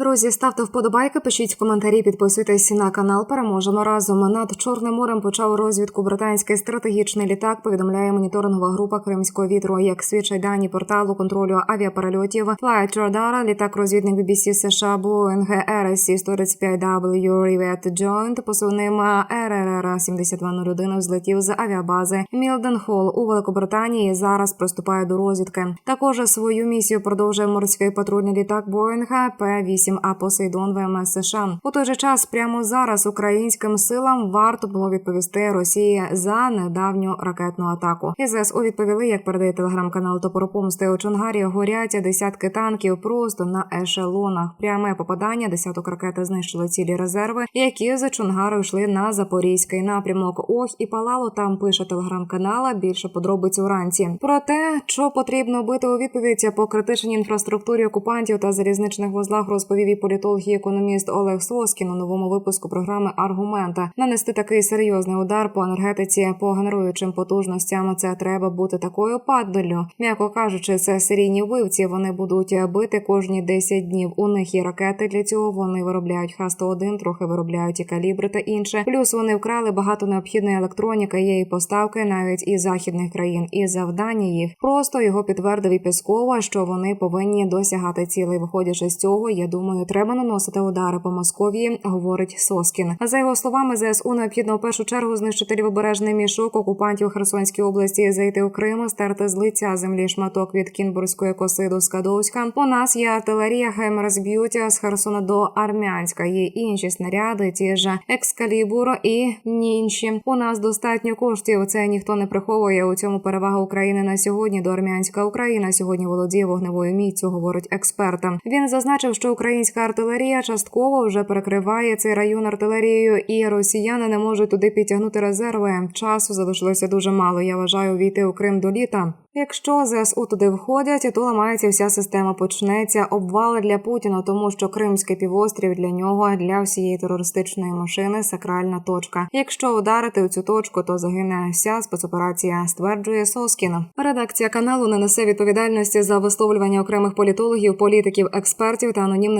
Друзі, ставте вподобайки, пишіть коментарі, підписуйтесь на канал. Переможемо разом. Над Чорним морем почав розвідку британський стратегічний літак. Повідомляє моніторингова група Кримського вітру. Як свідчать дані порталу контролю авіаперельотів Flight Radar, літак розвідник BBC США Boeing RSC 135W Rivet Joint посувним РРР 7201 взлетів з авіабази Мілден Холл у Великобританії. Зараз приступає до розвідки. Також свою місію продовжує морський патрульний літак Боїнга П-8А Посейдон ВМС США. У той же час прямо зараз українським силам варто було відповісти Росії за недавню ракетну атаку. ІЗСУ відповіли, як передає телеграм-канал Топоропомсти у Чонгарі. Горять десятки танків просто на ешелонах. Пряме попадання десяток ракет знищили цілі резерви, які за Чонгару йшли на запорізький напрямок. Ох і палало там. Пише телеграм-канала. Більше подробиць уранці. Про те, що потрібно бити у відповідь по критичній інфраструктурі окупантів та залізничних вузлах, розповів і політолог і економіст Олег Соскін у новому випуску програми Аргумента. Нанести такий серйозний удар по енергетиці, по генеруючим потужностям. Це треба бути такою падаллю. М'яко кажучи, це серійні вбивці. Вони будуть бити кожні 10 днів. У них є ракети для цього. Вони виробляють Х-101, трохи виробляють і калібри та інше. Плюс вони вкрали багато необхідної електроніки. Є і поставки навіть із західних країн. І завдання їх просто його підтвердив і Піскова, що вони повинні досягати цілей. Виходячи з цього, я думаю, треба наносити удари по Московії, говорить Соскін. За його словами, ЗСУ необхідно в першу чергу знищити лівобережний мішок окупантів Херсонській області, зайти у Крим, стерти з лиця землі шматок від Кінбурзької коси до Скадовська. У нас є артилерія, хаймерс б'ють з Херсона до Армянська. Є інші снаряди, ті ж екскалібур і нінші. У нас достатньо коштів. Це ніхто не приховує. У цьому перевага України на сьогодні до армянська Україна сьогодні володіє вогневою міцю, говорить експерт. Він зазначив, що українська артилерія частково вже перекриває цей район артилерією, і росіяни не можуть туди підтягнути резерви. Часу залишилося дуже мало. Я вважаю війти у Крим до літа. Якщо ЗСУ туди входять, то ламається вся система. Почнеться обвал для Путіна, тому що Кримський півострів для нього для всієї терористичної машини сакральна точка. Якщо ударити у цю точку, то загине вся спецоперація, стверджує Соскін. Редакція каналу не несе відповідальності за висловлювання окремих політологів, політиків, експертів та анонімних